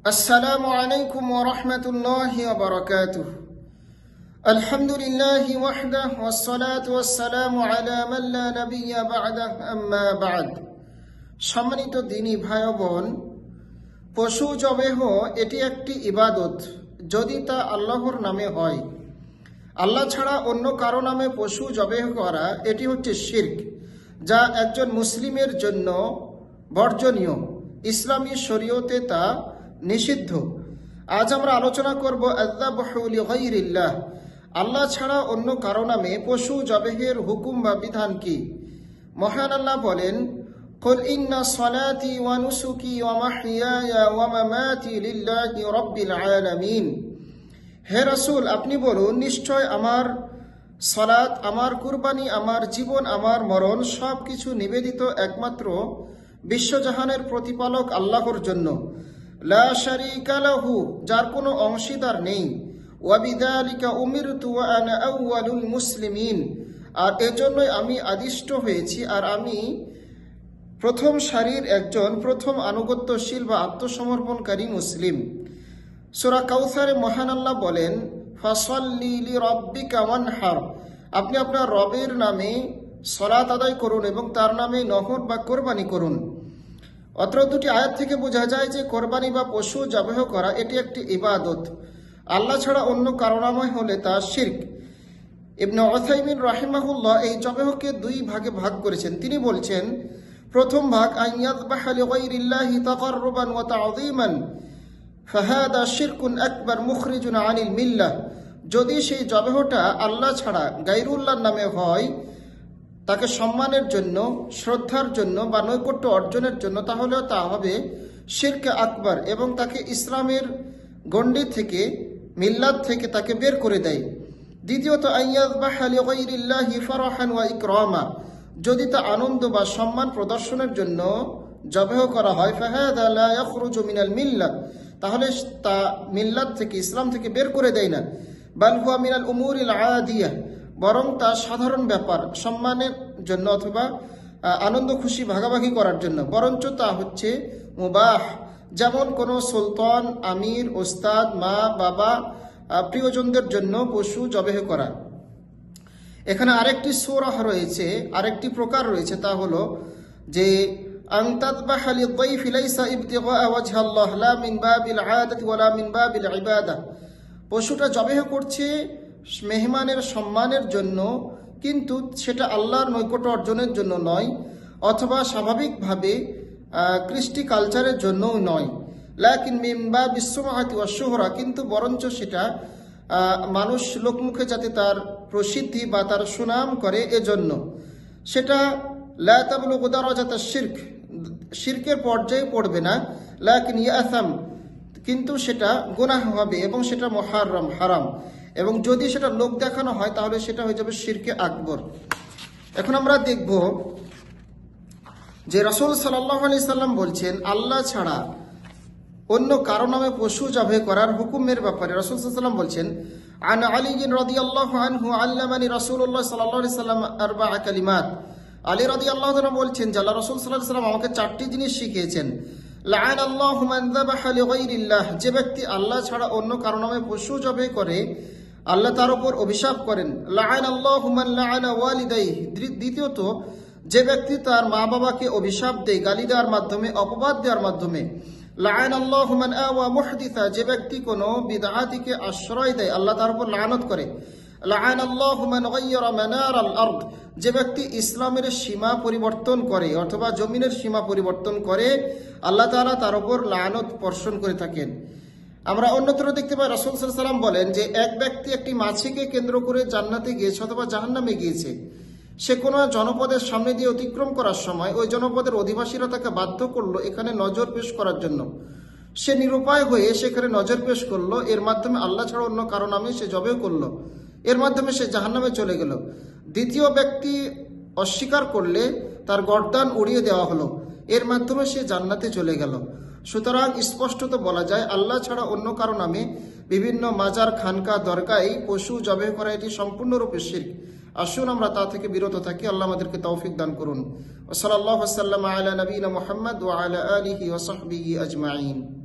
السلام عليكم ورحمة الله وبركاته الحمد لله وحده والصلاة والسلام على من لا نبي بعده أما بعد সম্মানিত দিনী ভাই ও বোন পশু জবেহ এটি একটি ইবাদত যদি তা আল্লাহর নামে হয় আল্লাহ ছাড়া অন্য কারো নামে পশু জবেহ করা এটি হচ্ছে শির্ক যা একজন মুসলিমের জন্য বর্জনীয় ইসলামী শরীয়তে তা নিষিদ্ধ আজ আমরা আলোচনা করব আল্লাহ আল্লাহ ছাড়া অন্য কারো নামে পশু জবেহের হুকুম বা বিধান কি মহান আল্লাহ বলেন قل إن صلاتي ونسكي ومحياي ومماتي لله رب العالمين হে রসুল আপনি বলুন নিশ্চয় আমার সলাৎ আমার কুরবানি আমার জীবন আমার মরণ সব কিছু নিবেদিত একমাত্র বিশ্বজাহানের প্রতিপালক আল্লাহর জন্য লা শারীকা লাহু, যার কোনো অংশীদার নেই। ওয়াবিদালিকা উমিরতু ওয়া আনা আউয়ালুল মুসলিমিন, আর এজন্যই আমি আদিষ্ট হয়েছি, আর আমি প্রথম সারির একজন প্রথম আনুগত্যশীল বা আত্মসমর্পণকারী মুসলিম। সুরা কাউসারে মহান আল্লাহ বলেন, ফসল্লি রব্বিকা ওয়ানহার। আপনি আপনার রবের নামে সলাত আদায় করুন এবং তার নামে নহর বা কোরবানি করুন। অত্র দুটি আয়াত থেকে বোঝা যায় যে কোরবানি বা পশু জবাহ করা এটি একটি ইবাদত। আল্লাহ ছাড়া অন্য কারণাময় হলে তা শির্ক। ইবনে ওসাইমিন রাহিমাহুল্লাহ এই জবাহকে দুই ভাগে ভাগ করেছেন। তিনি বলছেন, প্রথম ভাগ আইয়াদবাহ লিগাইরিল্লাহি তাকাররুবান ওয়া তা'যীমান, ফাহাদা শিরকুন আকবার মুখরিজুন আনিল মিল্লাহ। যদি সেই জবাহটা আল্লাহ ছাড়া গাইরুল্লাহর নামে হয় তাকে সম্মানের জন্য, শ্রদ্ধার জন্য বা নৈকট্য অর্জনের জন্য তাহলে তা হবে শিরকে আকবর এবং তাকে ইসলামের গণ্ডি থেকে মিল্লাত থেকে তাকে বের করে দেয়। দ্বিতীয়ত ইকরামা। যদি তা আনন্দ বা সম্মান প্রদর্শনের জন্য জবেহ করা হয় মিনাল মিল্লাত, তাহলে তা মিল্লাত থেকে, ইসলাম থেকে বের করে দেয় না। বাল হুয়া মিনাল উমুরিল আদিয়া, বরং তা সাধারণ ব্যাপার, সম্মানের জন্য অথবা আনন্দ, খুশি, ভাগাভাগি করার জন্য। বরঞ্চ তা হচ্ছে মুবাহ। যেমন কোনো সুলতান, আমির, ওস্তাদ, মা, বাবা প্রিয়জনদের জন্য পশু জবেহ করা। এখানে আরেকটি সোরাহ রয়েছে, আরেকটি প্রকার রয়েছে, তা হলো যে লা পশুটা জবেহ করছে, মেহমানের সম্মানের জন্য কিন্তু সেটা আল্লাহর নৈকট্য অর্জনের জন্য নয়, অথবা স্বাভাবিকভাবে কৃষ্টি কালচারের জন্যও নয়। লাকিন মিম্বা বিশ্বমাহাতি অশোহরা কিন্তু বরঞ্চ সেটা মানুষ লোকমুখে যাতে তার প্রসিদ্ধি বা তার সুনাম করে এজন্য। সেটা লাতাবুল উদারজাত শির্ক শির্কের পর্যায়ে পড়বে না। লাকিন ইয়াসাম, কিন্তু সেটা গুনাহ হবে এবং সেটা মহারম, হারাম। এবং যদি সেটা লোক দেখানো হয়, তাহলে সেটা হয়ে যাবে শিরকে আকবর। এখন আমরা দেখব যে রসুল সাল্লাহ আলি সাল্লাম বলছেন, আল্লাহ ছাড়া অন্য কারও নামে পশু জবে করার হুকুমের ব্যাপারে রসুল সাল্লাম বলছেন, আন আলী রদি আল্লাহ আনহু আল্লামানি রসুল্লাহ সাল্লাহ সাল্লাম আরবা কালিমাত। আলী রদি আল্লাহ বলছেন আল্লাহ রসুল সাল্লাহ সাল্লাম আমাকে চারটি জিনিস শিখিয়েছেন লাআন আল্লাহ যে ব্যক্তি আল্লাহ ছাড়া অন্য কারও নামে পশু জবে করে আল্লাহ তার উপর অভিশাপ করেন। লাআন আল্লাহ ওয়ালিদাই দ্বিতীয়ত, যে ব্যক্তি তার মা বাবাকে অভিশাপ দেয়, গালি দেওয়ার মাধ্যমে, অপবাদ দেওয়ার মাধ্যমে লাআন আল্লাহ আওয়া মুহদিসা, যে ব্যক্তি কোনো বিদআতিকে আশ্রয় দেয়, আল্লাহ তার উপর লানত করে। লাআন আল্লাহ মান গায়্যারা মানার আল যে ব্যক্তি ইসলামের সীমা পরিবর্তন করে, অথবা জমিনের সীমা পরিবর্তন করে, আল্লাহ তাআলা তার উপর লানত বর্ষণ করে থাকেন। আমরা অন্যত্র দেখতে পাই, রসুল সাল্লাম বলেন যে এক ব্যক্তি একটি মাছিকে কেন্দ্র করে জান্নাতে গিয়েছে অথবা জাহান্নামে গিয়েছে, সে কোনো জনপদের সামনে দিয়ে অতিক্রম করার সময় ওই জনপদের অধিবাসীরা তাকে বাধ্য করল এখানে নজর পেশ করার জন্য। সে নিরুপায় হয়ে সেখানে নজর পেশ করল, এর মাধ্যমে আল্লাহ ছাড়া অন্য কারও নামে সে জবেও করল, এর মাধ্যমে সে জাহান্নামে চলে গেল। দ্বিতীয় ব্যক্তি অস্বীকার করলে তার গরদান উড়িয়ে দেওয়া হলো, এর মাধ্যমে সে জান্নাতে চলে গেল। সুতরাং স্পষ্টত বলা যায়, আল্লাহ ছাড়া অন্য কারও নামে বিভিন্ন মাজার, খানকা, দরগায় পশু জবে করা এটি সম্পূর্ণরূপে শির আসুন আমরা তা থেকে বিরত থাকি। আল্লাহ আমাদেরকে তৌফিক দান করুন। ওসলাল্লাহ আলা নবীন মোহাম্মদ ও আলা আলিহি ওসহবিহি আজমাইন।